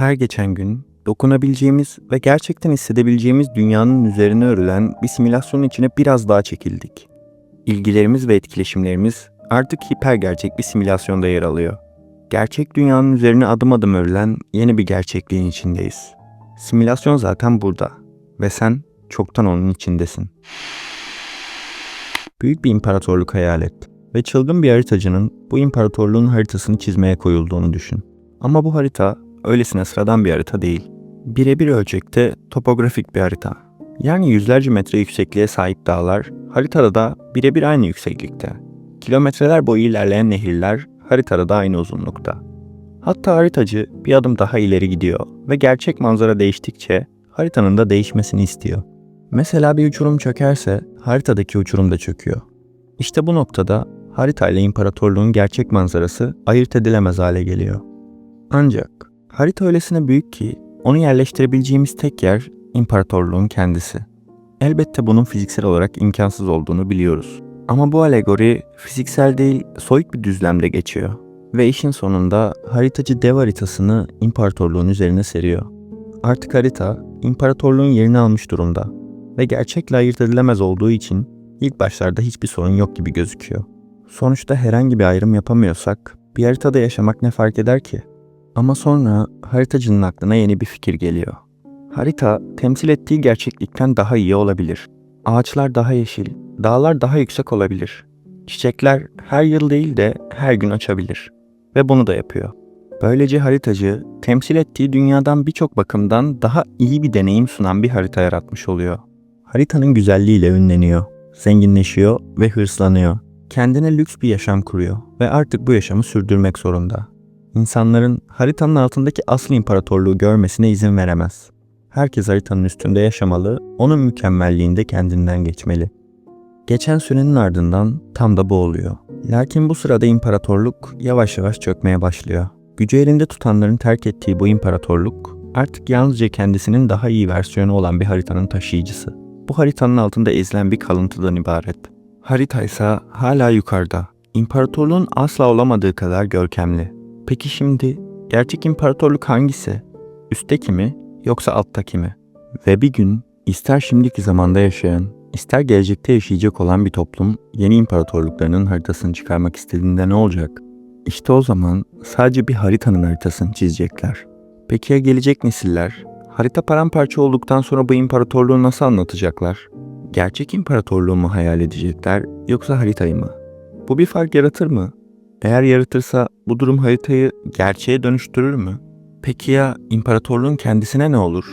Her geçen gün dokunabileceğimiz ve gerçekten hissedebileceğimiz dünyanın üzerine örülen bir simülasyonun içine biraz daha çekildik. İlgilerimiz ve etkileşimlerimiz artık hiper gerçek bir simülasyonda yer alıyor. Gerçek dünyanın üzerine adım adım örülen yeni bir gerçekliğin içindeyiz. Simülasyon zaten burada ve sen çoktan onun içindesin. Büyük bir imparatorluk hayal et ve çılgın bir haritacının bu imparatorluğun haritasını çizmeye koyulduğunu düşün. Ama bu harita öylesine sıradan bir harita değil. Birebir ölçekte topografik bir harita. Yani yüzlerce metre yüksekliğe sahip dağlar haritada da birebir aynı yükseklikte. Kilometreler boyu ilerleyen nehirler haritada da aynı uzunlukta. Hatta haritacı bir adım daha ileri gidiyor ve gerçek manzara değiştikçe haritanın da değişmesini istiyor. Mesela bir uçurum çökerse haritadaki uçurum da çöküyor. İşte bu noktada haritayla imparatorluğun gerçek manzarası ayırt edilemez hale geliyor. Ancak harita öylesine büyük ki onu yerleştirebileceğimiz tek yer imparatorluğun kendisi. Elbette bunun fiziksel olarak imkansız olduğunu biliyoruz. Ama bu alegori fiziksel değil soyut bir düzlemde geçiyor. Ve işin sonunda haritacı dev haritasını imparatorluğun üzerine seriyor. Artık harita imparatorluğun yerini almış durumda ve gerçekle ayırt edilemez olduğu için ilk başlarda hiçbir sorun yok gibi gözüküyor. Sonuçta herhangi bir ayrım yapamıyorsak bir haritada yaşamak ne fark eder ki? Ama sonra haritacının aklına yeni bir fikir geliyor. Harita temsil ettiği gerçeklikten daha iyi olabilir. Ağaçlar daha yeşil, dağlar daha yüksek olabilir. Çiçekler her yıl değil de her gün açabilir. Ve bunu da yapıyor. Böylece haritacı temsil ettiği dünyadan birçok bakımdan daha iyi bir deneyim sunan bir harita yaratmış oluyor. Haritanın güzelliğiyle ünleniyor, zenginleşiyor ve hırslanıyor. Kendine lüks bir yaşam kuruyor ve artık bu yaşamı sürdürmek zorunda. İnsanların haritanın altındaki asıl imparatorluğu görmesine izin veremez. Herkes haritanın üstünde yaşamalı, onun mükemmelliğinde kendinden geçmeli. Geçen sürenin ardından tam da bu oluyor. Lakin bu sırada imparatorluk yavaş yavaş çökmeye başlıyor. Gücü elinde tutanların terk ettiği bu imparatorluk artık yalnızca kendisinin daha iyi versiyonu olan bir haritanın taşıyıcısı. Bu haritanın altında ezilen bir kalıntıdan ibaret. Harita ise hala yukarıda. İmparatorluğun asla olamadığı kadar görkemli. Peki şimdi gerçek imparatorluk hangisi? Üstteki mi yoksa alttaki mi? Ve bir gün ister şimdiki zamanda yaşayan, ister gelecekte yaşayacak olan bir toplum yeni imparatorluklarının haritasını çıkarmak istediğinde ne olacak? İşte o zaman sadece bir haritanın haritasını çizecekler. Peki ya gelecek nesiller? Harita paramparça olduktan sonra bu imparatorluğu nasıl anlatacaklar? Gerçek imparatorluğu mu hayal edecekler yoksa haritayı mı? Bu bir fark yaratır mı? Eğer yaratırsa bu durum haritayı gerçeğe dönüştürür mü? Peki ya imparatorluğun kendisine ne olur?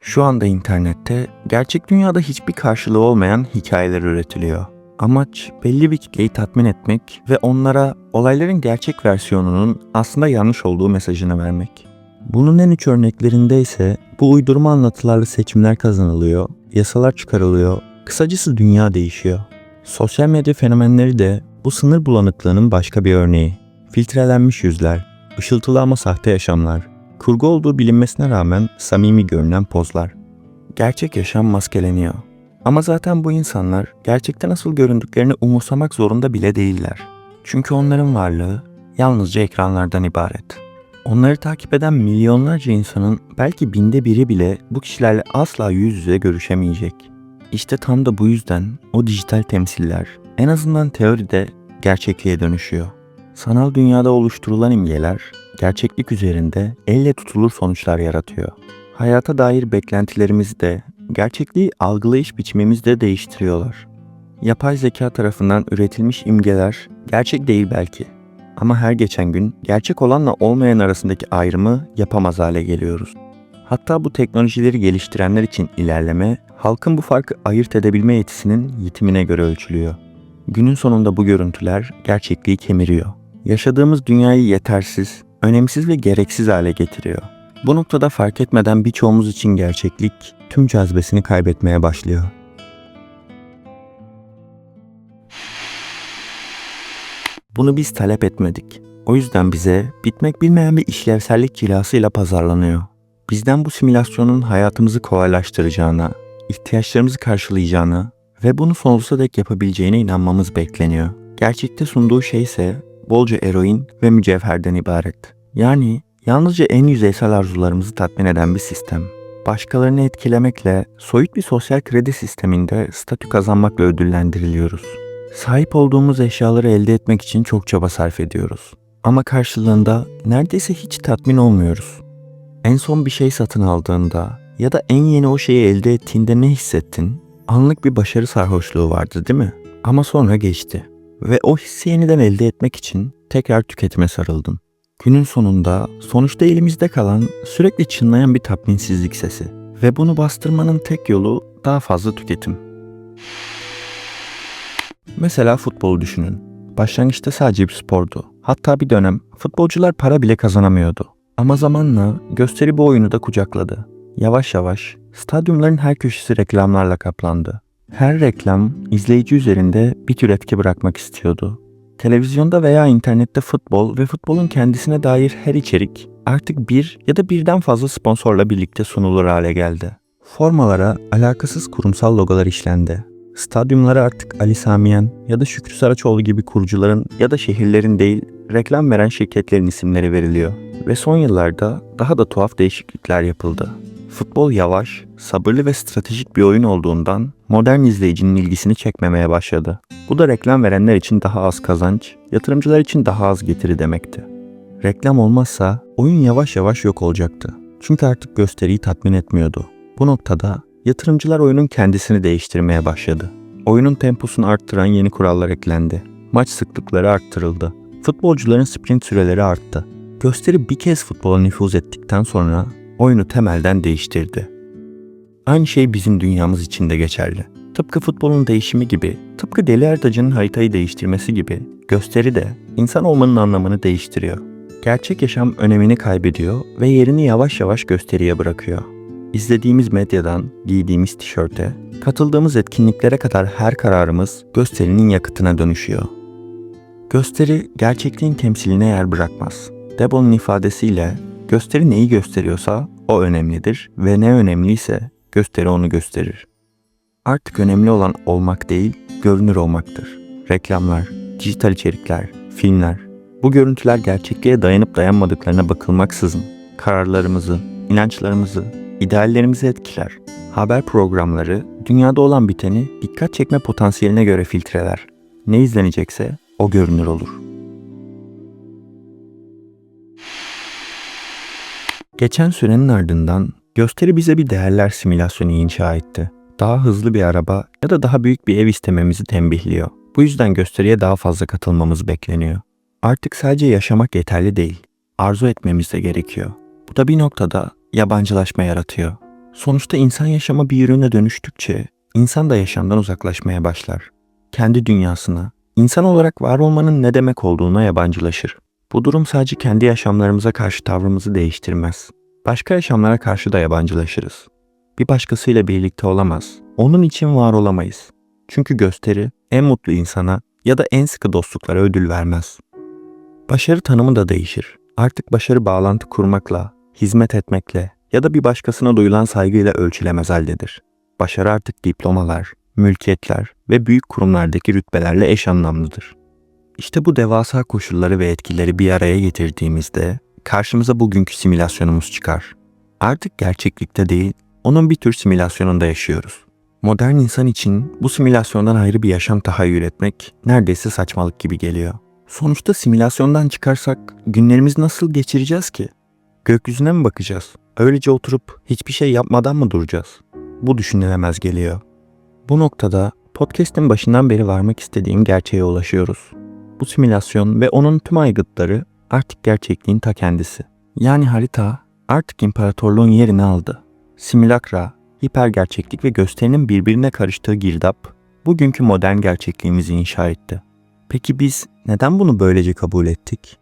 Şu anda internette gerçek dünyada hiçbir karşılığı olmayan hikayeler üretiliyor. Amaç belli bir kitleyi tatmin etmek ve onlara olayların gerçek versiyonunun aslında yanlış olduğu mesajını vermek. Bunun en uç örneklerinde ise bu uydurma anlatılarla seçimler kazanılıyor, yasalar çıkarılıyor, kısacası dünya değişiyor. Sosyal medya fenomenleri de bu sınır bulanıklığının başka bir örneği. Filtrelenmiş yüzler, ışıltılı ama sahte yaşamlar, kurgu olduğu bilinmesine rağmen samimi görünen pozlar. Gerçek yaşam maskeleniyor. Ama zaten bu insanlar gerçekten nasıl göründüklerini umursamak zorunda bile değiller. Çünkü onların varlığı yalnızca ekranlardan ibaret. Onları takip eden milyonlarca insanın belki binde biri bile bu kişilerle asla yüz yüze görüşemeyecek. İşte tam da bu yüzden o dijital temsiller en azından teoride gerçekliğe dönüşüyor. Sanal dünyada oluşturulan imgeler gerçeklik üzerinde elle tutulur sonuçlar yaratıyor. Hayata dair beklentilerimizi de gerçekliği algılayış biçimimizi de değiştiriyorlar. Yapay zeka tarafından üretilmiş imgeler gerçek değil belki. Ama her geçen gün gerçek olanla olmayan arasındaki ayrımı yapamaz hale geliyoruz. Hatta bu teknolojileri geliştirenler için ilerleme, halkın bu farkı ayırt edebilme yetisinin yitimine göre ölçülüyor. Günün sonunda bu görüntüler gerçekliği kemiriyor. Yaşadığımız dünyayı yetersiz, önemsiz ve gereksiz hale getiriyor. Bu noktada fark etmeden birçoğumuz için gerçeklik tüm cazibesini kaybetmeye başlıyor. Bunu biz talep etmedik. O yüzden bize bitmek bilmeyen bir işlevsellik cilasıyla pazarlanıyor. Bizden bu simülasyonun hayatımızı kolaylaştıracağına, ihtiyaçlarımızı karşılayacağına ve bunu sonsuza dek yapabileceğine inanmamız bekleniyor. Gerçekte sunduğu şey ise bolca eroin ve mücevherden ibaret. Yani yalnızca en yüzeysel arzularımızı tatmin eden bir sistem. Başkalarını etkilemekle, soyut bir sosyal kredi sisteminde statü kazanmakla ödüllendiriliyoruz. Sahip olduğumuz eşyaları elde etmek için çok çaba sarf ediyoruz. Ama karşılığında neredeyse hiç tatmin olmuyoruz. En son bir şey satın aldığında ya da en yeni o şeyi elde ettiğinde ne hissettin? Anlık bir başarı sarhoşluğu vardı değil mi? Ama sonra geçti. Ve o hissi yeniden elde etmek için tekrar tüketime sarıldın. Günün sonunda sonuçta elimizde kalan sürekli çınlayan bir tatminsizlik sesi. Ve bunu bastırmanın tek yolu daha fazla tüketim. Mesela futbolu düşünün. Başlangıçta sadece bir spordu. Hatta bir dönem futbolcular para bile kazanamıyordu. Ama zamanla gösteri bu oyunu da kucakladı. Yavaş yavaş stadyumların her köşesi reklamlarla kaplandı. Her reklam izleyici üzerinde bir tür etki bırakmak istiyordu. Televizyonda veya internette futbol ve futbolun kendisine dair her içerik artık bir ya da birden fazla sponsorla birlikte sunulur hale geldi. Formalara alakasız kurumsal logolar işlendi. Stadyumlara artık Ali Samiyen ya da Şükrü Saraçoğlu gibi kurucuların ya da şehirlerin değil, reklam veren şirketlerin isimleri veriliyor. Ve son yıllarda daha da tuhaf değişiklikler yapıldı. Futbol yavaş, sabırlı ve stratejik bir oyun olduğundan modern izleyicinin ilgisini çekmemeye başladı. Bu da reklam verenler için daha az kazanç, yatırımcılar için daha az getiri demekti. Reklam olmazsa oyun yavaş yavaş yok olacaktı. Çünkü artık gösteriyi tatmin etmiyordu. Bu noktada yatırımcılar oyunun kendisini değiştirmeye başladı. Oyunun temposunu arttıran yeni kurallar eklendi. Maç sıklıkları arttırıldı. Futbolcuların sprint süreleri arttı. Gösteri bir kez futbola nüfuz ettikten sonra oyunu temelden değiştirdi. Aynı şey bizim dünyamız için de geçerli. Tıpkı futbolun değişimi gibi, tıpkı Deli Ertacı'nın haritayı değiştirmesi gibi, gösteri de insan olmanın anlamını değiştiriyor. Gerçek yaşam önemini kaybediyor ve yerini yavaş yavaş gösteriye bırakıyor. İzlediğimiz medyadan giydiğimiz tişörte, katıldığımız etkinliklere kadar her kararımız gösterinin yakıtına dönüşüyor. Gösteri gerçekliğin temsiline yer bırakmaz. Debon'un ifadesiyle gösteri neyi gösteriyorsa o önemlidir ve ne önemliyse gösteri onu gösterir. Artık önemli olan olmak değil, görünür olmaktır. Reklamlar, dijital içerikler, filmler, bu görüntüler gerçekliğe dayanıp dayanmadıklarına bakılmaksızın kararlarımızı, inançlarımızı, ideallerimizi etkiler. Haber programları dünyada olan biteni dikkat çekme potansiyeline göre filtreler. Ne izlenecekse o görünür olur. Geçen sürenin ardından gösteri bize bir değerler simülasyonu inşa etti. Daha hızlı bir araba ya da daha büyük bir ev istememizi tembihliyor. Bu yüzden gösteriye daha fazla katılmamız bekleniyor. Artık sadece yaşamak yeterli değil, arzu etmemiz de gerekiyor. Bu da bir noktada yabancılaşma yaratıyor. Sonuçta insan yaşama bir ürüne dönüştükçe insan da yaşamdan uzaklaşmaya başlar. Kendi dünyasına, insan olarak var olmanın ne demek olduğuna yabancılaşır. Bu durum sadece kendi yaşamlarımıza karşı tavrımızı değiştirmez. Başka yaşamlara karşı da yabancılaşırız. Bir başkasıyla birlikte olamaz. Onun için var olamayız. Çünkü gösteri en mutlu insana ya da en sıkı dostluklara ödül vermez. Başarı tanımı da değişir. Artık başarı bağlantı kurmakla, hizmet etmekle ya da bir başkasına duyulan saygıyla ölçülemez haldedir. Başarı artık diplomalar, mülkiyetler ve büyük kurumlardaki rütbelerle eş anlamlıdır. İşte bu devasa koşulları ve etkileri bir araya getirdiğimizde karşımıza bugünkü simülasyonumuz çıkar. Artık gerçeklikte değil, onun bir tür simülasyonunda yaşıyoruz. Modern insan için bu simülasyondan ayrı bir yaşam tahayyül etmek neredeyse saçmalık gibi geliyor. Sonuçta simülasyondan çıkarsak günlerimizi nasıl geçireceğiz ki? Gökyüzüne mi bakacağız? Öylece oturup hiçbir şey yapmadan mı duracağız? Bu düşünülemez geliyor. Bu noktada podcast'in başından beri varmak istediğim gerçeğe ulaşıyoruz. Bu simülasyon ve onun tüm aygıtları artık gerçekliğin ta kendisi. Yani harita artık imparatorluğun yerini aldı. Simülakra, hipergerçeklik ve gösterinin birbirine karıştığı girdap, bugünkü modern gerçekliğimizi inşa etti. Peki biz neden bunu böylece kabul ettik?